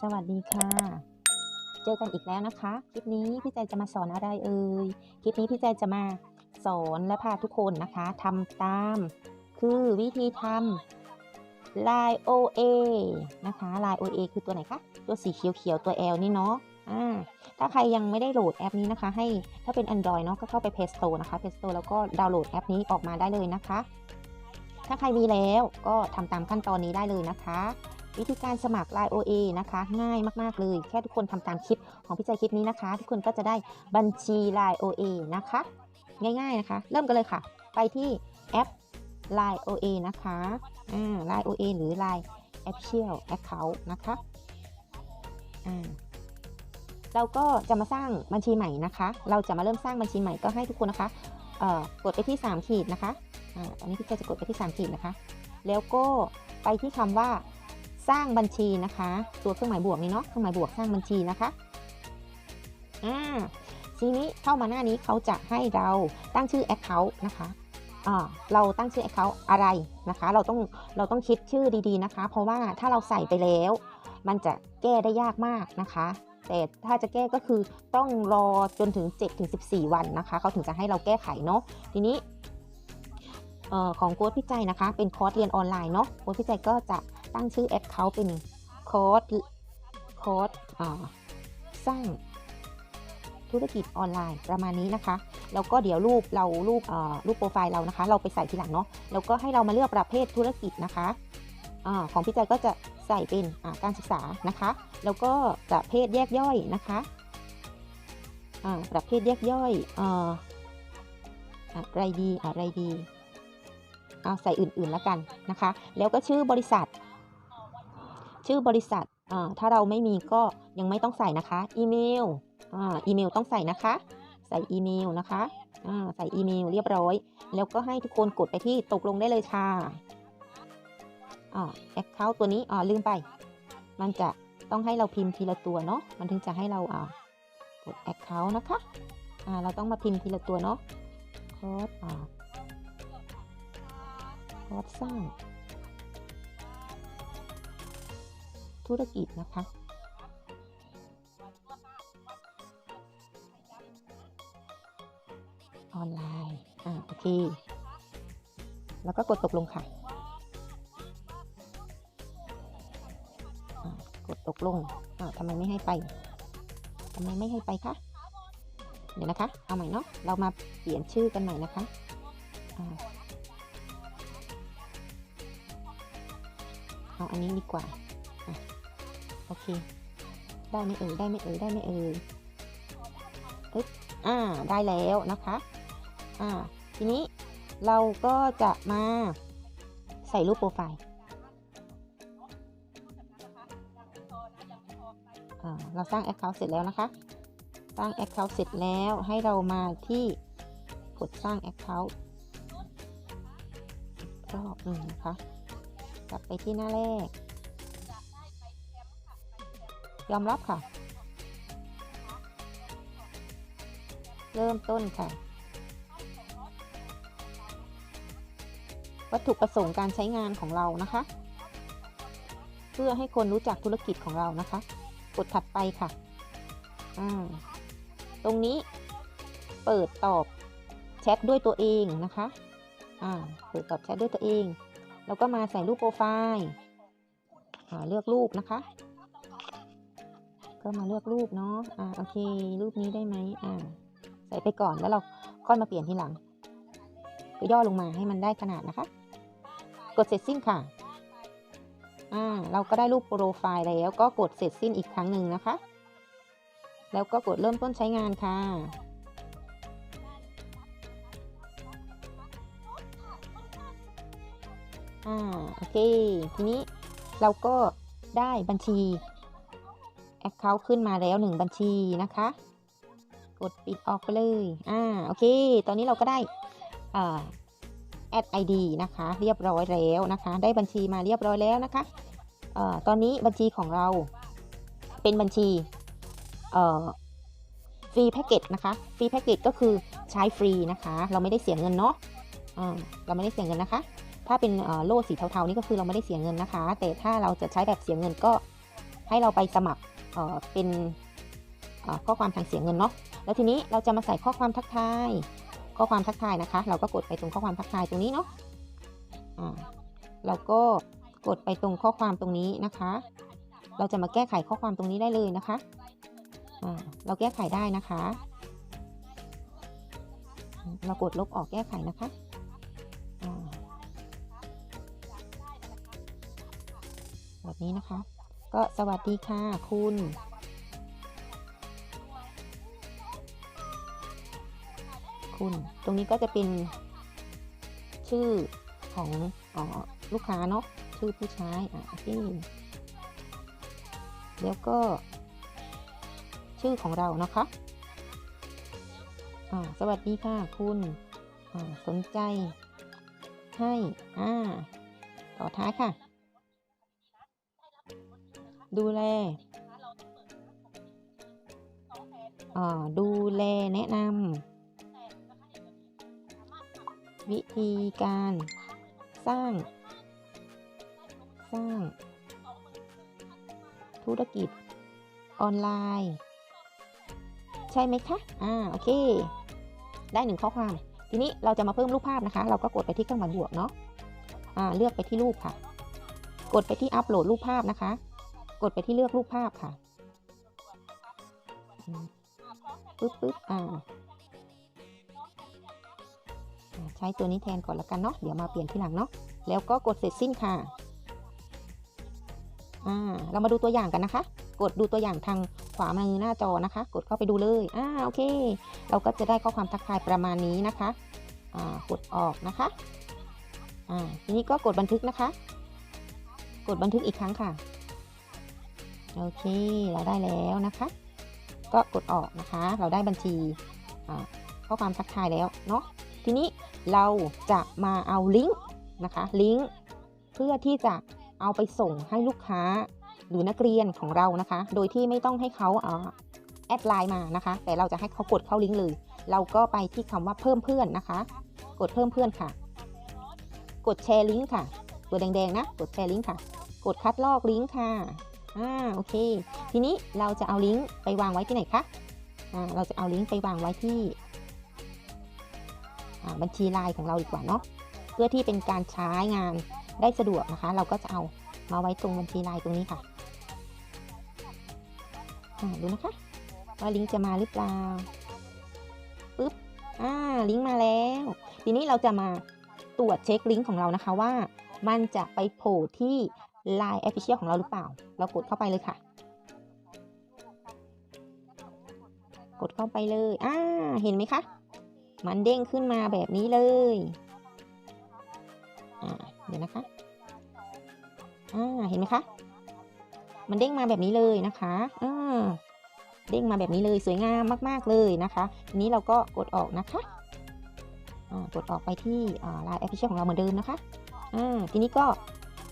สวัสดีค่ะ เจอกันอีกแล้วนะคะ คลิปนี้พี่แจจะมาสอนอะไรเอ่ย คลิปนี้พี่แจจะมาสอนและพาทุกคนนะคะทำตาม คือวิธีทำ Line OA นะคะ Line OA คือตัวไหนคะ ตัวสีเขียวๆ ตัว L นี่เนาะถ้าใครยังไม่ได้โหลดแอปนี้นะคะ ให้ถ้าเป็น Android เนาะก็เข้าไป Play Store นะคะ Play Store แล้วก็ดาวน์โหลดแอปนี้ออกมาได้เลยนะคะ ถ้าใครมีแล้วก็ทำตามขั้นตอนนี้ได้เลยนะคะ วิธีการสมัคร Line OA นะคะ ง่ายมากๆเลย แค่ทุกคนทำตามคลิปของพี่ใจคลิปนี้นะคะ ทุกคนก็จะได้บัญชี Line OA นะคะ ง่ายๆนะคะ เริ่มกันเลยค่ะ ไปที่แอป Line OA นะคะอ่า Line OA หรือ Line Official Account นะคะอ่าเราก็จะมาสร้างบัญชีใหม่นะคะ เราจะมาเริ่มสร้างบัญชีใหม่ก็ให้ทุกคนนะคะเอ่อกดไปที่ 3 ขีดนะคะ อ่าอันนี้พี่ใจจะกดไปที่ 3 ขีดนะคะ แล้วก็ไปที่คำว่า สร้างบัญชีนะคะ ตัวเครื่องหมายบวกนี่เนาะเครื่องหมายบวกสร้างบัญชีนะคะอ่าทีนี้เข้ามาหน้านี้เขาจะให้เราตั้งชื่อ Account นะคะอ่าเราตั้งชื่อ Account อะไรนะคะ เราต้องเราต้องคิดชื่อดีๆนะคะ เพราะว่าถ้าเราใส่ไปแล้ว มันจะแก้ได้ยากมากนะคะแต่ถ้าจะแก้ก็คือต้องรอจนถึง7-14 วันนะคะเขาถึงจะให้เราแก้ไขเนาะทีนี้ออของโค้ดพี่ใจนะคะ เป็นคอร์สเรียนออนไลน์เนาะโค้ดพี่ใจก็จะ ตั้งชื่อแอคเคาท์เป็นคอร์สคอร์สสร้างธุรกิจออนไลน์ประมาณนี้นะคะ แล้วก็เดี๋ยวรูปเรารูปรูปโปรไฟล์เรานะคะ เราไปใส่ทีหลังเนาะ แล้วก็ให้เรามาเลือกประเภทธุรกิจนะคะอของพี่ใจก็จะใส่เป็นการศึกษานะคะ แล้วก็ประเภทแยกย่อยนะคะประเภทแยกย่อยเอ่ออะไรดีอะไรดีเอาใส่อื่นๆแล้วกันนะคะ แล้วก็ชื่อบริษัท ชื่อบริษัทอ่าถ้าเราไม่มีก็ยังไม่ต้องใส่นะคะ อีเมลอ่าอีเมลต้องใส่นะคะ ใส่อีเมลนะคะอ่าใส่อีเมลเรียบร้อย แล้วก็ให้ทุกคนกดไปที่ตกลงได้เลยค่ะอ่าแอคเคาท์ตัวนี้อ่าลืมไป มันจะต้องให้เราพิมพ์ทีละตัวเนาะมันถึงจะให้เราอ่ากด Account นะคะอ่าเราต้องมาพิมพ์ทีละตัวเนาะโค้ดอ่าโค้ดสร้าง ธุรกิจนะคะ ออนไลน์อ่าโอเค แล้วก็กดตกลงค่ะ กดตกลงอ่าทำไมไม่ให้ไปทำไมไม่ให้ไปคะเดี๋ยวนะคะ เอาใหม่เนาะ เรามาเปลี่ยนชื่อกันใหม่นะคะเอาอันนี้ดีกว่า โอเค ได้ไม่เอ่ย ได้ไม่เอ่ย ได้ไม่เอ่ยอึ๊บอ่า ได้แล้วนะคะ อ่า ทีนี้เราก็จะมาใส่รูปโปรไฟล์อ่าเราสร้าง Account เสร็จแล้วนะคะ สร้าง Account เสร็จแล้วให้เรามาที่กดสร้าง Account รอบหนึ่งนะคะ กลับไปที่หน้าแรก ยอมรับค่ะ เริ่มต้นค่ะ วัตถุประสงค์การใช้งานของเรานะคะ เพื่อให้คนรู้จักธุรกิจของเรานะคะ กดถัดไปค่ะอ่าตรงนี้เปิดตอบแชทด้วยตัวเองนะคะอ่าเปิดตอบแชทด้วยตัวเอง แล้วก็มาใส่รูปโปรไฟล์อ่าเลือกรูปนะคะ ก็มาเลือกรูปเนาะอ่าโอเค รูปนี้ได้ไหมอ่าใส่ไปก่อนแล้วเราค่อยมาเปลี่ยนทีหลัง ก็ย่อลงมาให้มันได้ขนาดนะคะ กดเสร็จสิ้นค่ะอ่าเราก็ได้รูปโปรไฟล์แล้วก็กดเสร็จสิ้นอีกครั้งหนึ่งนะคะ แล้วก็กดเริ่มต้นใช้งานค่ะอ่าโอเค ทีนี้เราก็ได้บัญชี Account ขึ้นมาแล้วหนึ่งบัญชีนะคะ กดปิดออกไปเลยอ่าโอเค ตอนนี้เราก็ได้อ่าแอด ID นะคะ เรียบร้อยแล้วนะคะ ได้บัญชีมาเรียบร้อยแล้วนะคะเอ่อตอนนี้บัญชีของเราเป็นบัญชีเอ่อฟรีแพ็กเกจนะคะ ฟรีแพ็กเกจก็คือใช้ฟรีนะคะ เราไม่ได้เสียเงินเนาะเราไม่ได้เสียเงินนะคะ ถ้าเป็นโล่สีเทาๆนี่ก็คือเราไม่ได้เสียเงินนะคะ แต่ถ้าเราจะใช้แบบเสียเงินก็ให้เราไปสมัคร เป็นข้อความทางเสียงเงินเนาะแล้วทีนี้เราจะมาใส่ข้อความทักทาย ข้อความทักทายนะคะ เราก็กดไปตรงข้อความทักทายตรงนี้เนาะเราก็กดไปตรงข้อความตรงนี้นะคะ เราจะมาแก้ไขข้อความตรงนี้ได้เลยนะคะเราแก้ไขได้นะคะ เรากดลบออกแก้ไขนะคะแบบนี้นะคะ ก็สวัสดีค่ะคุณคุณตรงนี้ก็จะเป็น ชื่อของออลูกค้าเนาะชื่อผู้ใช้อะโอเคแล้วก็ ชื่อของเรานะคะอ่าสวัสดีค่ะคุณอ่าสนใจ ให้อ่าต่อท้ายค่ะ ดูแลอ่าดูแลแนะนำวิธีการสร้าง สร้าง ธุรกิจออนไลน์ ใช่ไหมคะ อ่า โอเค ได้หนึ่งข้อความ ทีนี้เราจะมาเพิ่มรูปภาพนะคะ เราก็กดไปที่เครื่องหมายบวกเนาะ อ่า เลือกไปที่รูปค่ะ กดไปที่อัปโหลดรูปภาพนะคะ กดไปที่เลือกรูปภาพค่ะปึ๊บปึ๊บอ่าอ่าใช้ตัวนี้แทนก่อนละกันเนาะเดี๋ยวมาเปลี่ยนที่หลังเนาะแล้วก็กดเสร็จสิ้นค่ะอ่าเรามาดูตัวอย่างกันนะคะ กดดูตัวอย่างทางขวามือหน้าจอนะคะ กดเข้าไปดูเลยอ่าโอเค เราก็จะได้ข้อความทักทายประมาณนี้นะคะอ่ากดออกนะคะอ่าทีนี้ก็กดบันทึกนะคะ กดบันทึกอีกครั้งค่ะ โอเคเราได้แล้วนะคะ ก็กดออกนะคะ เราได้บัญชีข้อความทักทายแล้วเนาะทีนี้เราจะมาเอาลิงก์นะคะลิงก์เพื่อที่จะเอาไปส่งให้ลูกค้าหรือนักเรียนของเรานะคะ โดยที่ไม่ต้องให้เขาแอดไลน์มานะคะ แต่เราจะให้เขากดเข้าลิงก์เลย เราก็ไปที่คำว่าเพิ่มเพื่อนนะคะ กดเพิ่มเพื่อนค่ะ กดแชร์ลิงก์ค่ะ ตัวแดงๆนะ กดแชร์ลิงก์ค่ะ กดคัดลอกลิงก์ค่ะ อ่าโอเค ทีนี้เราจะเอาลิงก์ไปวางไว้ที่ไหนคะอ่าเราจะเอาลิงก์ไปวางไว้ที่อ่าบัญชีไลน์ของเราดีกว่าเนาะเพื่อที่เป็นการใช้งานได้สะดวกนะคะ เราก็จะเอามาไว้ตรงบัญชีไลน์ตรงนี้ค่ะอ่าดูนะคะว่าลิงก์จะมาหรือเปล่าปึ๊บอ่าลิงก์มาแล้ว ทีนี้เราจะมาตรวจเช็คลิงก์ของเรานะคะว่า มันจะไปโผล่ที่ Line Official ของเราหรือเปล่า เรากดเข้าไปเลยค่ะ กดเข้าไปเลยอ่าเห็นไหมคะ มันเด้งขึ้นมาแบบนี้เลยอ่าเดี๋ยวนะคะอ่าเห็นไหมคะ มันเด้งมาแบบนี้เลยนะคะอ่าเด้งมาแบบนี้เลยสวยงามมาก ๆ เลยนะคะทีนี้เราก็กดออกนะคะอ่ากดออกไปที่อ่า Line Official ของเราเหมือนเดิมนะคะอ่าทีนี้ก็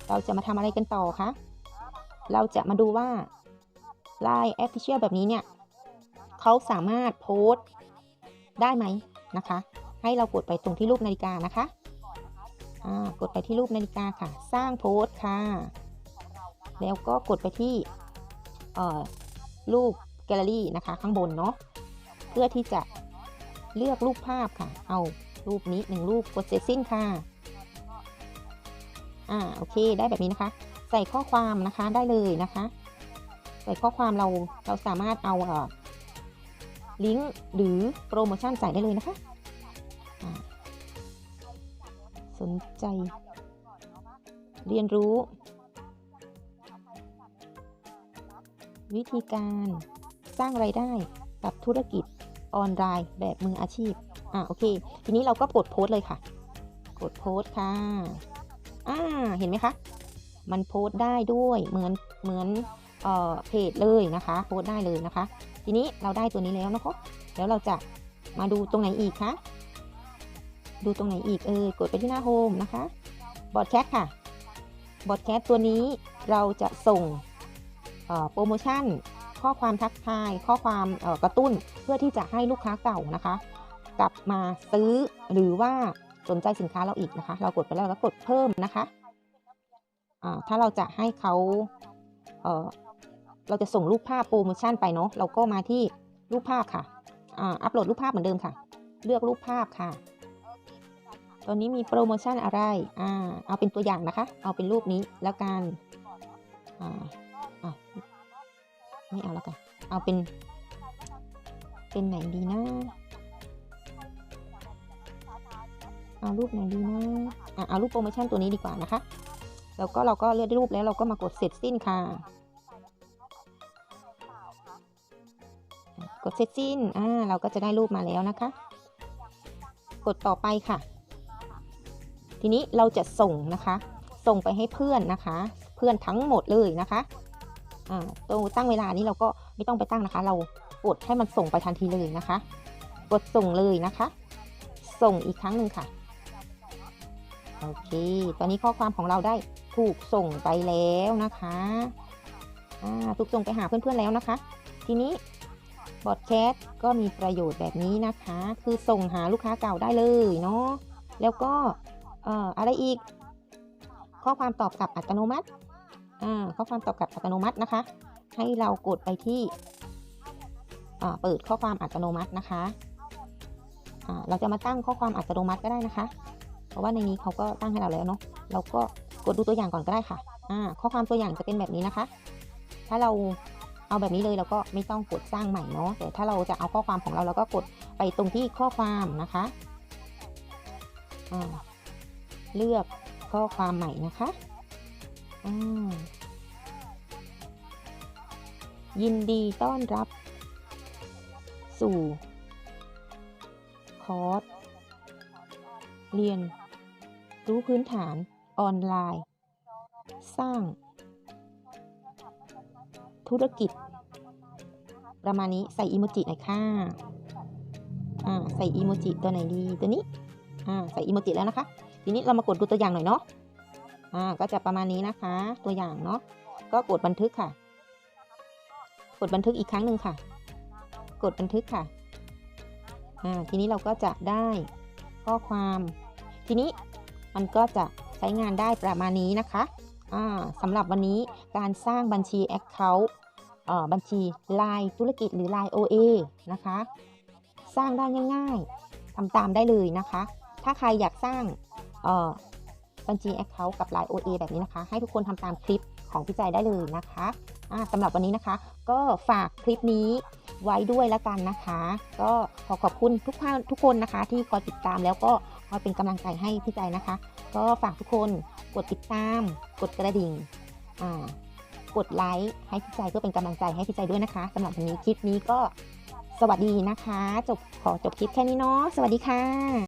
เราจะมาทำอะไรกันต่อคะ เราจะมาดูว่า Line Official แบบนี้เนี่ย เขาสามารถโพสต์ได้ไหมนะคะ ให้เรากดไปตรงที่รูปนาฬิกานะคะกดไปที่รูปนาฬิกาค่ะ สร้างโพสต์ค่ะ แล้วก็กดไปที่รูปแกลเลอรี่นะคะ ข้างบนเนาะ เพื่อที่จะเลือกรูปภาพค่ะ เอารูปนี้หนึ่งรูปกดเสร็จสิ้นค่ะ อ่าโอเค ได้แบบนี้นะคะ ใส่ข้อความนะคะได้เลยนะคะ ใส่ข้อความเราเราสามารถเอาเอ่อลิงก์หรือโปรโมชั่นใส่ได้เลยนะคะสนใจ เรียนรู้ วิธีการสร้างไรายได้กับธุรกิจออนไลน์แบบมืออาชีพ อ่าโอเค ทีนี้เราก็กดโพสต์เลยค่ะ กดโพสต์ค่ะ เห็นไหมคะ มันโพสต์ได้ด้วยเหมือนเหมือนเอ่อเพจเลยนะคะ โพสต์ได้เลยนะคะ ทีนี้เราได้ตัวนี้แล้วนะคะแล้วเราจะมาดูตรงไหนอีกคะดูตรงไหนอีกเออกดไปที่หน้าโฮมนะคะบอดแคสค่ะบอดแคสตัวนี้เราจะส่งโปรโมชั่น ข้อความทักทาย ข้อความกระตุ้นเพื่อที่จะให้ลูกค้าเก่านะคะ กลับมาซื้อหรือว่าสนใจสินค้าเราอีกนะคะ เรากดไปแล้วเราก็กดเพิ่มนะคะ ถ้าเราจะให้เขาเเราจะส่งรูปภาพโปรโมชั่นไปเนาะเราก็มาที่รูปภาพค่ะอ่าอัปโหลดรูปภาพเหมือนเดิมค่ะ เลือกรูปภาพค่ะ ตอนนี้มีโปรโมชั่นอะไรอ่าเอาเป็นตัวอย่างนะคะ เอาเป็นรูปนี้แล้วกันอ่าอะไม่เอาแล้วกัน เอาเป็น เป็นไหนดีนะ เอารูปไหนดีนะอะเอารูปโปรโมชั่นตัวนี้ดีกว่านะคะ แล้วก็เราก็เลือกรูปแล้วเราก็มากดเสร็จสิ้นค่ะ กดเสร็จสิ้น อ่า เราก็จะได้รูปมาแล้วนะคะ กดต่อไปค่ะ ทีนี้เราจะส่งนะคะ ส่งไปให้เพื่อนนะคะ เพื่อนทั้งหมดเลยนะคะ อ่าตรงตั้งเวลานี้เราก็ไม่ต้องไปตั้งนะคะ เรากดให้มันส่งไปทันทีเลยนะคะ กดส่งเลยนะคะ ส่งอีกครั้งหนึ่งค่ะ โอเค ตอนนี้ข้อความของเราได้ ถูกส่งไปแล้วนะคะถูกส่งไปหาเพื่อนๆแล้วนะคะ ทีนี้บอทแคสก็มีประโยชน์แบบนี้นะคะ คือส่งหาลูกค้าเก่าได้เลยเนาะแล้วก็เอ่ออะไรอีก ข้อความตอบกลับอัตโนมัติอ่าข้อความตอบกลับอัตโนมัตินะคะ ให้เรากดไปที่อ่าเปิดข้อความอัตโนมัตินะคะอ่าเราจะมาตั้งข้อความอัตโนมัติก็ได้นะคะ เพราะว่าในนี้เขาก็ตั้งให้เราแล้วเนาะเราก็ กดดูตัวอย่างก่อนก็ได้ค่ะอ่าข้อความตัวอย่างจะเป็นแบบนี้นะคะ ถ้าเราเอาแบบนี้เลยเราก็ไม่ต้องกดสร้างใหม่เนาะแต่ถ้าเราจะเอาข้อความของเราเราก็กดไปตรงที่ข้อความนะคะอ่าเลือกข้อความใหม่นะคะอ่ายินดีต้อนรับ สู่คอร์สเรียนรู้พื้นฐาน ออนไลน์ สร้าง ธุรกิจ ประมาณนี้ใส่อีโมจิหน่อยค่ะอ่าใส่อีโมจิตัวไหนดีตัวนี้อ่าใส่อีโมจิแล้วนะคะ ทีนี้เรามากดดูตัวอย่างหน่อยเนาะอ่าก็จะประมาณนี้นะคะ ตัวอย่างเนาะก็กดบันทึกค่ะ กดบันทึกอีกครั้งหนึ่งค่ะ กดบันทึกค่ะอ่าทีนี้เราก็จะได้ข้อความ ทีนี้มันก็จะ ช้งานได้ประมาณนี้นะคะอ่าสำหรับวันนี้การสร้างบัญชี Account เอ่อบัญชี Line ธุรกิจหรือ Line OA นะคะ สร้างได้ง่ายๆทำตามได้เลยนะคะ ถ้าใครอยากสร้างเอ่อบัญชี Account กับ Line OA แบบนี้นะคะ ให้ทุกคนทำตามคลิปของพี่ใจได้เลยนะคะอ่าสำหรับวันนี้นะคะ ก็ฝากคลิปนี้ไว้ด้วยแล้วกันนะคะ ก็ขอขอบคุณทุกท่านทุกคนนะคะ ที่คอยติดตามแล้วก็คอยเป็นกำลังใจให้พี่ใจนะคะ ก็ฝากทุกคนกดติดตาม กดกระดิ่งอ่ากดไลค์ให้พี่ใจเพื่อเป็นกำลังใจให้พี่ใจด้วยนะคะสำหรับวันนี้คลิปนี้ก็สวัสดีนะคะ จบขอจบคลิปแค่นี้เนาะสวัสดีค่ะ